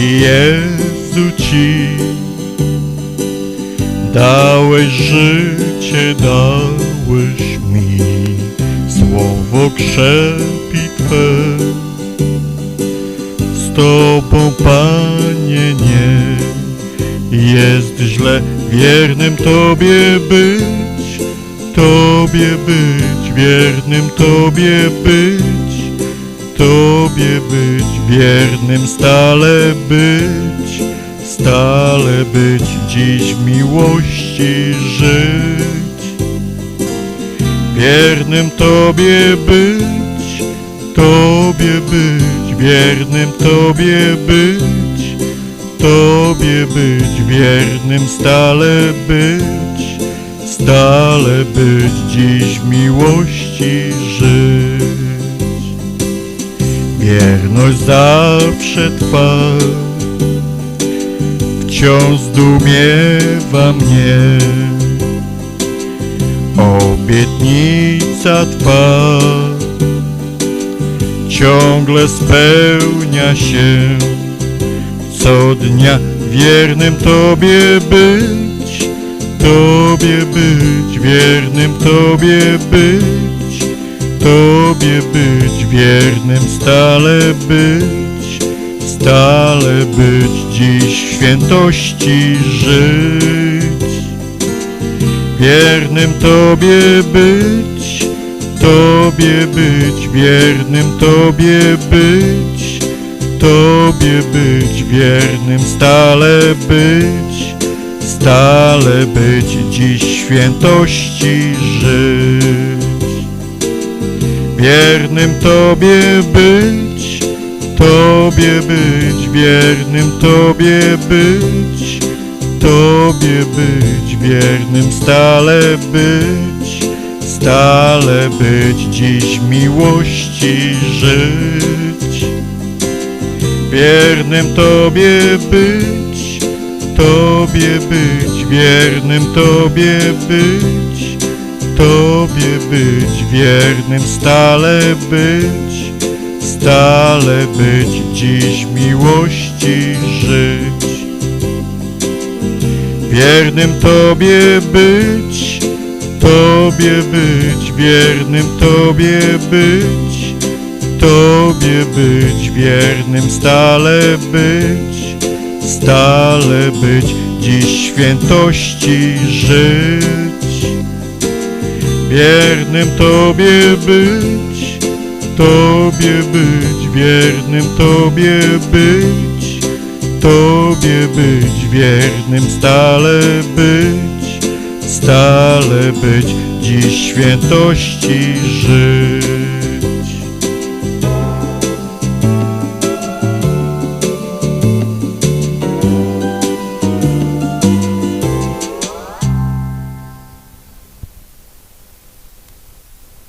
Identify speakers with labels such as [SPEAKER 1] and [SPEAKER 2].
[SPEAKER 1] Jezu Ci Dałeś życie, dałeś mi Słowo krzepi Twe. Z Tobą, Panie, nie Jest źle. Wiernym Tobie być Tobie być, wiernym Tobie być Tobie być, wiernym stale być, stale być, dziś w miłości żyć. Wiernym Tobie być, Tobie być, wiernym Tobie być, Tobie być, wiernym stale być, stale być, dziś w miłości Wierność zawsze Twa wciąż zdumiewa mnie. Obietnica Twa ciągle spełnia się. Co dnia wiernym Tobie być, Tobie być, wiernym Tobie być. Tobie być wiernym, stale być, stale być, dziś w świętości żyć. Wiernym Tobie być, Tobie być, wiernym Tobie być, Tobie być, wiernym stale być, stale być, dziś świętości żyć. Wiernym Tobie być, Tobie być, wiernym Tobie być, Tobie być, wiernym stale być, stale być, dziś miłości żyć. Wiernym Tobie być, Tobie być, wiernym Tobie być, Tobie być, wiernym stale być, stale być, dziś miłości żyć. Wiernym Tobie być, Tobie być, wiernym Tobie być, Tobie być, wiernym stale być, stale być, dziś świętości żyć. Wiernym Tobie być, Tobie być, wiernym Tobie być, Tobie być, wiernym stale być, stale być, dziś świętości żyć.